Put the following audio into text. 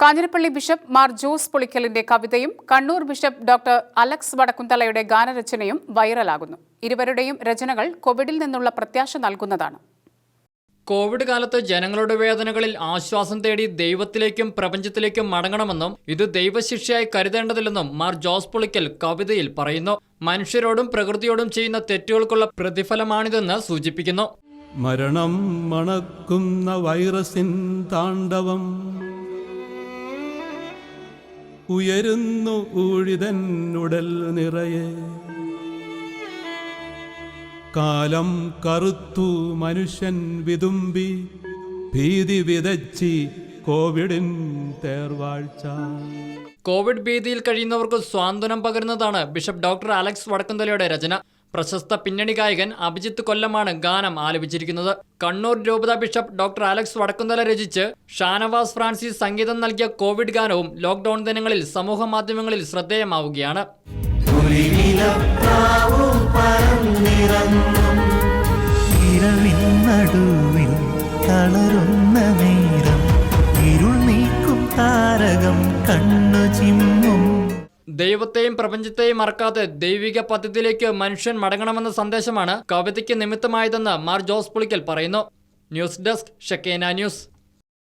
Kanjirappally bishop Mar Jose പുളിക്കലിന്റെ കവിതയും Kannur bishop doctor Alex വടക്കുന്തളയുടെ ഗാനരചനയും വൈറലാകുന്നു. ഇരുവരുടെയും രചനകൾ കോവിഡിൽ നിന്നുള്ള പ്രത്യാശ നൽകുന്നതാണ്. കോവിഡ് കാലത്ത് ജനങ്ങളുടെ വേദനകളിൽ ആശ്വാസം തേടി ദൈവത്തിലേക്കും പ്രപഞ്ചത്തിലേക്കും മടങ്ങണമെന്നും ഇത് ദൈവശിക്ഷയായി കരുതേണ്ടതില്ലെന്നും മാർ ജോസ് പുളിക്കൽ കവിതയിൽ പറയുന്നു. മനുഷ്യരോടും പ്രകൃതിയോടും ചെയ്യുന്ന തെറ്റുകൾക്കുള്ള പ്രതിഫലമാണിതെന്ന് സൂചിപ്പിക്കുന്നു. മരണം മണക്കുന്ന വൈറസിൻ താണ്ഡവം ഉയരുന്നു ഊഴിതന്നുടൽ നിറയെ. കാലം കറുത്തു മനുഷ്യൻ വിതുമ്പി ഭീതി വിതച്ചി കോവിഡിൻ തേർവാഴ്ച. കോവിഡ് ഭീതിയിൽ കഴിയുന്നവർക്ക് സ്വാന്തനം പകരുന്നതാണ് ബിഷപ്പ് ഡോക്ടർ അലക്സ് വടക്കന്തലയുടെ രചന. പ്രശസ്ത പിന്നണി ഗായകൻ അഭിജിത്ത് കൊല്ലമാണ് ഗാനം ആലപിച്ചിരിക്കുന്നത്. കണ്ണൂർ രൂപത ബിഷപ്പ് ഡോക്ടർ അലക്സ് വടക്കുന്തല രചിച്ച് ഷാനവാസ് ഫ്രാൻസിസ് സംഗീതം നൽകിയ കോവിഡ് ഗാനവും ലോക്ക്ഡൌൺ ദിനങ്ങളിൽ സമൂഹ മാധ്യമങ്ങളിൽ ശ്രദ്ധേയമാവുകയാണ്. തളരുന്ന നേരം ഇരുൾ നീക്കും താരകം കണ്ണു ചിമ്മും ദൈവത്തെയും പ്രപഞ്ചത്തെയും മറക്കാതെ ദൈവിക പദ്ധതിയിലേക്ക് മനുഷ്യൻ മടങ്ങണമെന്ന സന്ദേശമാണ് കവിതയ്ക്ക് നിമിത്തമായതെന്ന് മാർ ജോസ് പുളിക്കൽ പറയുന്നു. News desk Shekinah news.